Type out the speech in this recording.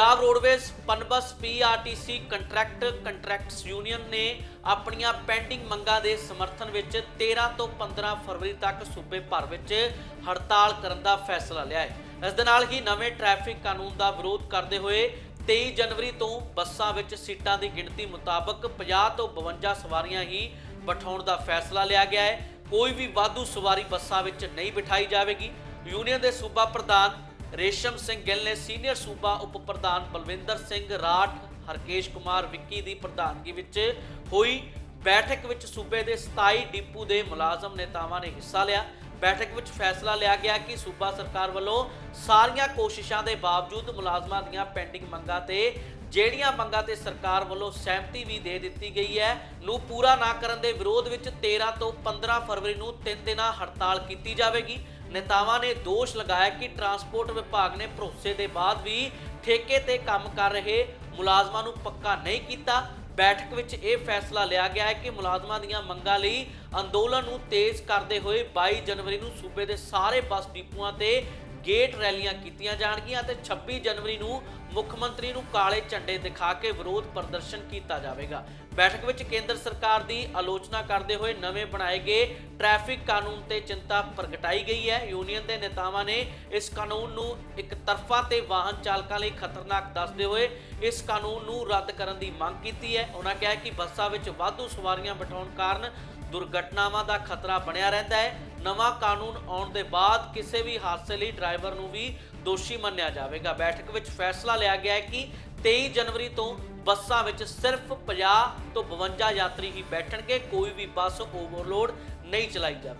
Punjab roadways Punbus PRTC contract contracts union ਨੇ ਆਪਣੀਆਂ pending ਮੰਗਾਂ ਦੇ ਸਮਰਥਨ ਵਿੱਚ 13 ਤੋਂ 15 ਫਰਵਰੀ ਤੱਕ ਸੂਬੇ ਭਰ ਵਿੱਚ ਹੜਤਾਲ ਕਰਨ ਦਾ ਫੈਸਲਾ ਲਿਆ ਹੈ। ਇਸ ਦੇ ਨਾਲ ਹੀ ਨਵੇਂ ਟ੍ਰੈਫਿਕ ਕਾਨੂੰਨ ਦਾ ਵਿਰੋਧ ਕਰਦੇ ਹੋਏ 23 ਜਨਵਰੀ ਤੋਂ ਬੱਸਾਂ ਵਿੱਚ ਸੀਟਾਂ ਦੀ ਗਿਣਤੀ ਮੁਤਾਬਕ 50 ਤੋਂ 52 ਸਵਾਰੀਆਂ ਹੀ ਬਿਠਾਉਣ ਦਾ ਫੈਸਲਾ ਲਿਆ ਗਿਆ ਹੈ। ਕੋਈ ਵੀ ਵਾਧੂ ਸਵਾਰੀ ਬੱਸਾਂ ਵਿੱਚ ਨਹੀਂ ਬਿਠਾਈ ਜਾਵੇਗੀ। ਯੂਨੀਅਨ ਦੇ ਸੂਬਾ ਪ੍ਰਧਾਨ ਰੇਸ਼ਮ ਸਿੰਘ ਗਿੱਲ ਨੇ ਸੀਨੀਅਰ ਸੂਬਾ ਉਪ ਪ੍ਰਧਾਨ ਬਲਵਿੰਦਰ ਸਿੰਘ ਰਾਠ, ਹਰਕੇਸ਼ ਕੁਮਾਰ ਵਿੱਕੀ ਦੀ ਪ੍ਰਧਾਨਗੀ ਵਿੱਚ ਹੋਈ ਬੈਠਕ ਵਿੱਚ ਸੂਬੇ ਦੇ 27 ਡਿਪੂ ਦੇ ਮੁਲਾਜ਼ਮ ਨੇਤਾਵਾਂ ਨੇ ਹਿੱਸਾ ਲਿਆ। ਬੈਠਕ ਵਿੱਚ ਫੈਸਲਾ ਲਿਆ ਗਿਆ ਕਿ ਸੂਬਾ ਸਰਕਾਰ ਵੱਲੋਂ ਸਾਰੀਆਂ ਕੋਸ਼ਿਸ਼ਾਂ ਦੇ ਬਾਵਜੂਦ ਮੁਲਾਜ਼ਮਾਂ ਦੀਆਂ ਪੈਂਡਿੰਗ ਮੰਗਾਂ ਤੇ ਜਿਹੜੀਆਂ ਮੰਗਾਂ ਤੇ ਸਰਕਾਰ ਵੱਲੋਂ ਸਹਿਮਤੀ ਵੀ ਦੇ ਦਿੱਤੀ ਗਈ ਹੈ, ਨੂੰ ਪੂਰਾ ਨਾ ਕਰਨ ਦੇ ਵਿਰੋਧ ਵਿੱਚ 13 ਤੋਂ 15 ਫਰਵਰੀ ਨੂੰ ਤਿੰਨ ਦਿਨਾਂ ਹੜਤਾਲ ਕੀਤੀ ਜਾਵੇਗੀ। ਨੇਤਾਵਾਂ ਨੇ ਦੋਸ਼ ਲਗਾਇਆ ਕਿ ਟਰਾਂਸਪੋਰਟ ਵਿਭਾਗ ਨੇ ਭਰੋਸੇ ਦੇ ਬਾਅਦ ਵੀ ਠੇਕੇ ਤੇ ਕੰਮ ਕਰ ਰਹੇ ਮੁਲਾਜ਼ਮਾਂ ਨੂੰ ਪੱਕਾ ਨਹੀਂ ਕੀਤਾ। ਬੈਠਕ ਵਿੱਚ ਇਹ ਫੈਸਲਾ ਲਿਆ ਗਿਆ ਹੈ ਕਿ ਮੁਲਾਜ਼ਮਾਂ ਦੀਆਂ ਮੰਗਾਂ ਲਈ ਅੰਦੋਲਨ ਨੂੰ ਤੇਜ਼ ਕਰਦੇ ਹੋਏ 22 ਜਨਵਰੀ ਨੂੰ ਸੂਬੇ ਦੇ ਸਾਰੇ ਬੱਸ ਡਿਪੂਆਂ ਤੇ ਗੇਟ ਰੈਲੀਆਂ ਕੀਤੀਆਂ ਜਾਣਗੀਆਂ ਅਤੇ 26 ਜਨਵਰੀ ਨੂੰ ਮੁੱਖ ਮੰਤਰੀ ਨੂੰ ਕਾਲੇ ਝੰਡੇ ਦਿਖਾ ਕੇ ਵਿਰੋਧ ਪ੍ਰਦਰਸ਼ਨ ਕੀਤਾ ਜਾਵੇਗਾ। ਬੈਠਕ ਵਿੱਚ ਕੇਂਦਰ ਸਰਕਾਰ ਦੀ ਆਲੋਚਨਾ ਕਰਦੇ ਹੋਏ ਨਵੇਂ ਬਣਾਏ ਗਏ ਟ੍ਰੈਫਿਕ ਕਾਨੂੰਨ ਤੇ ਚਿੰਤਾ ਪ੍ਰਗਟਾਈ ਗਈ ਹੈ। ਯੂਨੀਅਨ ਦੇ ਨੇਤਾਵਾਂ ਨੇ ਇਸ ਕਾਨੂੰਨ ਨੂੰ ਇੱਕ ਤਰਫਾ ਤੇ ਵਾਹਨ ਚਾਲਕਾਂ ਲਈ ਖਤਰਨਾਕ ਦੱਸਦੇ ਹੋਏ ਇਸ ਕਾਨੂੰਨ ਨੂੰ ਰੱਦ ਕਰਨ ਦੀ ਮੰਗ ਕੀਤੀ ਹੈ। ਉਹਨਾਂ ਕਿਹਾ ਕਿ ਬੱਸਾਂ ਵਿੱਚ ਵਾਧੂ ਸਵਾਰੀਆਂ ਬਿਠਾਉਣ ਕਾਰਨ ਦੁਰਘਟਨਾਵਾਂ ਦਾ ਖਤਰਾ ਬਣਿਆ ਰਹਿੰਦਾ ਹੈ। ਨਵਾਂ ਕਾਨੂੰਨ ਆਉਣ ਦੇ ਬਾਅਦ ਕਿਸੇ ਵੀ ਹਾਦਸੇ ਲਈ ਡਰਾਈਵਰ ਨੂੰ ਵੀ ਦੋਸ਼ੀ ਮੰਨਿਆ ਜਾਵੇਗਾ। ਬੈਠਕ ਵਿੱਚ ਫੈਸਲਾ ਲਿਆ ਗਿਆ ਹੈ ਕਿ 23 ਜਨਵਰੀ ਤੋਂ ਬੱਸਾਂ ਵਿੱਚ ਸਿਰਫ 50 ਤੋਂ 52 ਯਾਤਰੀ ਹੀ ਬੈਠਣਗੇ, ਕੋਈ ਵੀ ਬੱਸ ਓਵਰਲੋਡ ਨਹੀਂ ਚਲਾਈ ਜਾਵੇ